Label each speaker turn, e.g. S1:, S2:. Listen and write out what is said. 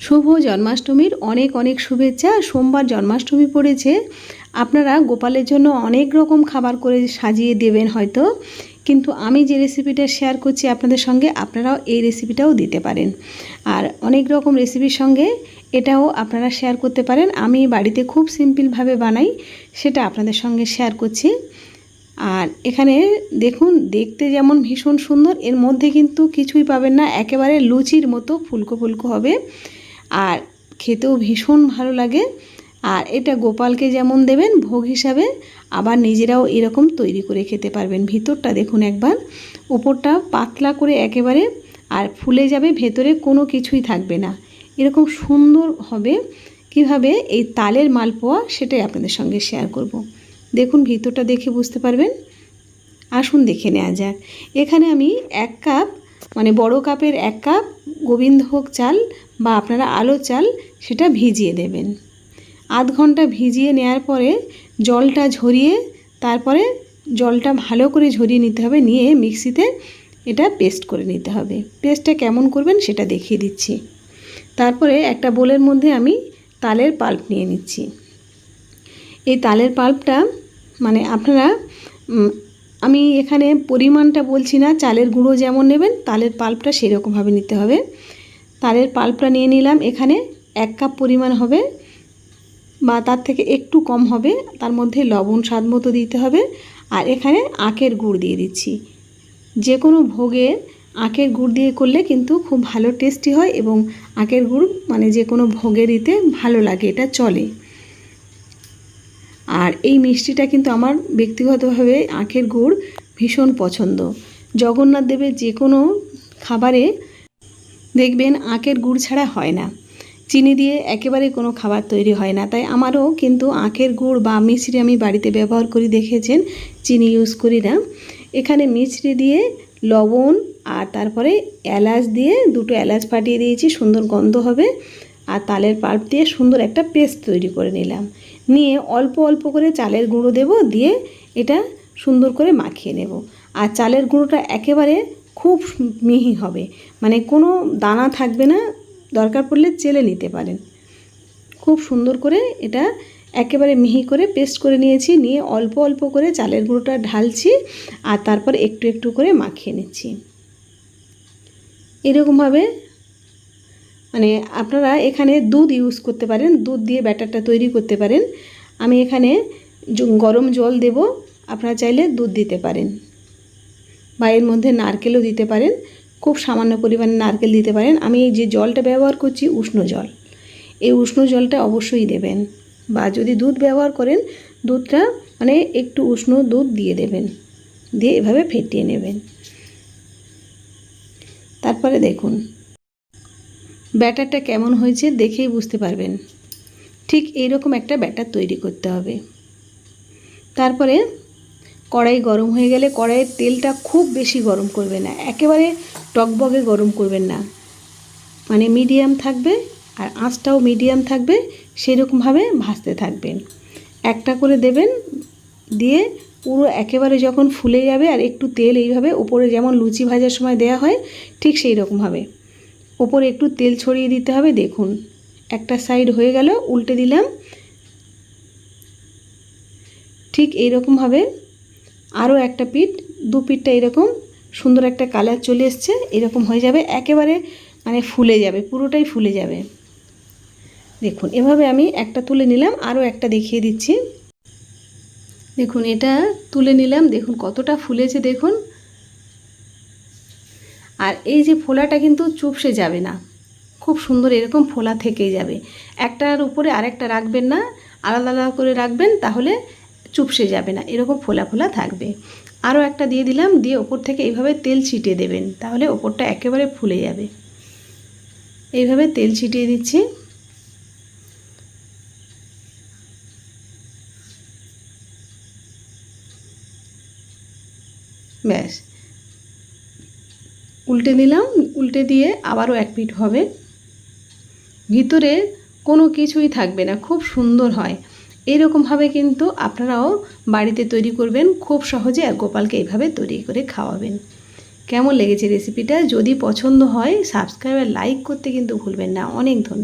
S1: শুভ জন্মাষ্টমীর অনেক অনেক শুভেচ্ছা। সোমবার জন্মাষ্টমী পড়েছে। আপনারা গোপালের জন্য অনেক রকম খাবার করে সাজিয়ে দেবেন হয়তো। কিন্তু আমি যে রেসিপিটা শেয়ার করছি আপনাদের সঙ্গে, আপনারাও এই রেসিপিটাও দিতে পারেন। আর অনেক রকম রেসিপির সঙ্গে এটাও আপনারা শেয়ার করতে পারেন। আমি বাড়িতে খুব সিম্পলভাবে বানাই, সেটা আপনাদের সঙ্গে শেয়ার করছি। আর এখানে দেখুন, দেখতে যেমন ভীষণ সুন্দর, এর মধ্যে কিন্তু কিছুই পাবেন না। একেবারে লুচির মতো ফুলকো ফুলকো হবে। আর খেতেও ভীষণ ভালো লাগে। আর এটা গোপালকে যেমন দেবেন, ভোগ হিসাবে আবার নিজেরাও এরকম তৈরি করে খেতে পারবেন। ভিতরটা দেখুন একবার ওপরটা পাতলা করে একেবারে আর ফুলে যাবে, ভেতরে কোনো কিছুই থাকবে না। এরকম সুন্দর হবে। কীভাবে এই তালের মালপোয়া সেটাই আপনাদের সঙ্গে শেয়ার করব। দেখুন ভিতরটা দেখে বুঝতে পারবেন। আসুন দেখে নেওয়া যাক। এখানে আমি এক কাপ মানে বড় কাপের এক কাপ গোবিন্দভোগ চাল বা আপনারা আলো চাল, সেটা ভিজিয়ে দেবেন। আধ ঘণ্টা ভিজিয়ে নেওয়ার পরে জলটা ঝরিয়ে, তারপরে জলটা ভালো করে ঝরিয়ে নিতে হবে, নিয়ে মিক্সিতে এটা পেস্ট করে নিতে হবে। পেস্টটা কেমন করবেন সেটা দেখিয়ে দিচ্ছি। তারপরে একটা বোলের মধ্যে আমি তালের পাল্প নিয়ে নিচ্ছি। এই তালের পাল্পটা মানে আপনারা আমি এখানে পরিমাণটা বলছি না, চালের গুঁড়ো যেমন নেবেন, তালের পাল্পটা সেরকমভাবে নিতে হবে। তালের পাল্পটা নিয়ে নিলাম, এখানে এক কাপ পরিমাণ হবে বা তার থেকে একটু কম হবে, তার মধ্যে লবণ স্বাদ মতো দিতে হবে। আর এখানে আখের গুড় দিয়ে দিচ্ছি। যে কোনো ভোগে আখের গুড় দিয়ে করলে কিন্তু খুব ভালো টেস্টি হয় এবং আখের গুড় মানে যে কোনো ভোগে দিতে ভালো লাগে, এটা চলে। আর এই মিষ্টিটা কিন্তু আমার ব্যক্তিগতভাবে আখের গুড় ভীষণ পছন্দ। জগন্নাথ দেবের যে কোনো খাবারে দেখবেন আখের গুড় ছাড়া হয় না। চিনি দিয়ে একেবারে কোনো খাবার তৈরি হয় না। তাই আমারও কিন্তু আখের গুড় বা মিছরি আমি বাড়িতে ব্যবহার করি দেখেছেন, চিনি ইউজ করি না। এখানে মিছরি দিয়ে লবণ আর তারপরে এলাচ দিয়ে দুটো এলাচ ফাটিয়ে দিয়েছি, সুন্দর গন্ধ হবে। আর তালের পাল্প দিয়ে সুন্দর একটা পেস্ট তৈরি করে নিলাম। নিয়ে অল্প অল্প করে চালের গুঁড়ো দেব, দিয়ে এটা সুন্দর করে মাখিয়ে নেব। আর চালের গুঁড়োটা একেবারে খুব মিহি হবে মানে কোনো দানা থাকবে না, দরকার পড়লে চেলে নিতে পারেন। খুব সুন্দর করে এটা একেবারে মিহি করে পেস্ট করে নিয়েছি, নিয়ে অল্প অল্প করে চালের গুঁড়োটা ঢালছি, আর তারপর একটু একটু করে মাখিয়ে নিচ্ছি। এরকমভাবে মানে আপনারা এখানে দুধ ইউজ করতে পারেন, দুধ দিয়ে ব্যাটারটা তৈরি করতে পারেন। আমি এখানে গরম জল দেব, আপনারা চাইলে দুধ দিতে পারেন। বা এর মধ্যে নারকেলও দিতে পারেন, খুব সামান্য পরিমাণে নারকেল দিতে পারেন। আমি যে জলটা ব্যবহার করছি, উষ্ণ জল। এই উষ্ণ জলটা অবশ্যই দেবেন। বা যদি দুধ ব্যবহার করেন, দুধটা মানে একটু উষ্ণ দুধ দিয়ে দেবেন। দিয়ে এভাবে ফেটিয়ে নেবেন। তারপরে দেখুন ব্যাটারটা কেমন হয়েছে দেখেই বুঝতে পারবেন। ঠিক এইরকম একটা ব্যাটার তৈরি করতে হবে। তারপরে কড়াই গরম হয়ে গেলে কড়াইয়ের তেলটা খুব বেশি গরম করবে না, একেবারে টকবগে গরম করবেন না। মানে মিডিয়াম থাকবে আর আঁচটাও মিডিয়াম থাকবে, সেরকমভাবে ভাজতে থাকবেন। একটা করে দেবেন, দিয়ে পুরো একেবারে যখন ফুলে যাবে আর একটু তেল এইভাবে উপরে যেমন লুচি ভাজার সময় দেয়া হয়, ঠিক সেই রকমভাবে ওপরে একটু তেল ছড়িয়ে দিতে হবে, দেখুন। একটা সাইড হয়ে গেল, উল্টে দিলাম। ঠিক এইরকমভাবে আরও একটা পিঠ, দু পিঠটা এরকম, সুন্দর একটা কালার চলে এসছে, এরকম হয়ে যাবে, একেবারে মানে ফুলে যাবে, পুরোটাই ফুলে যাবে। দেখুন, এভাবে আমি একটা তুলে নিলাম, আরও একটা দেখিয়ে দিচ্ছি। দেখুন, এটা তুলে নিলাম, দেখুন কতটা ফুলেছে, দেখুন। আর এই যে ফোলাটা কিন্তু চুপসে যাবে না। খুব সুন্দর এরকম ফোলা থেকেই যাবে। একটার উপরে আরেকটা রাখবেন না, আলাদা আলাদা করে রাখবেন, তাহলে চুপসে যাবে না। এরকম ফোলা ফোলা থাকবে। আরও একটা দিয়ে দিলাম, দিয়ে ওপর থেকে এইভাবে তেল ছিটিয়ে দেবেন, তাহলে ওপরটা একেবারে ফুলে যাবে। এইভাবে তেল ছিটিয়ে দিচ্ছি। ব্যাস। উল্টে দিলাম উল্টে দিয়ে আবারও এক পিট হবে। ভিতরে কোনো কিছুই থাকবে না, খুব সুন্দর হয়। এরকমভাবে কিন্তু আপনারাও বাড়িতে তৈরি করবেন, খুব সহজে আর গোপালকে এইভাবে তৈরি করে খাওয়াবেন। কেমন লেগেছে রেসিপিটা? যদি পছন্দ হয় সাবস্ক্রাইব আর লাইক করতে কিন্তু ভুলবেন না। অনেক ধন্যবাদ।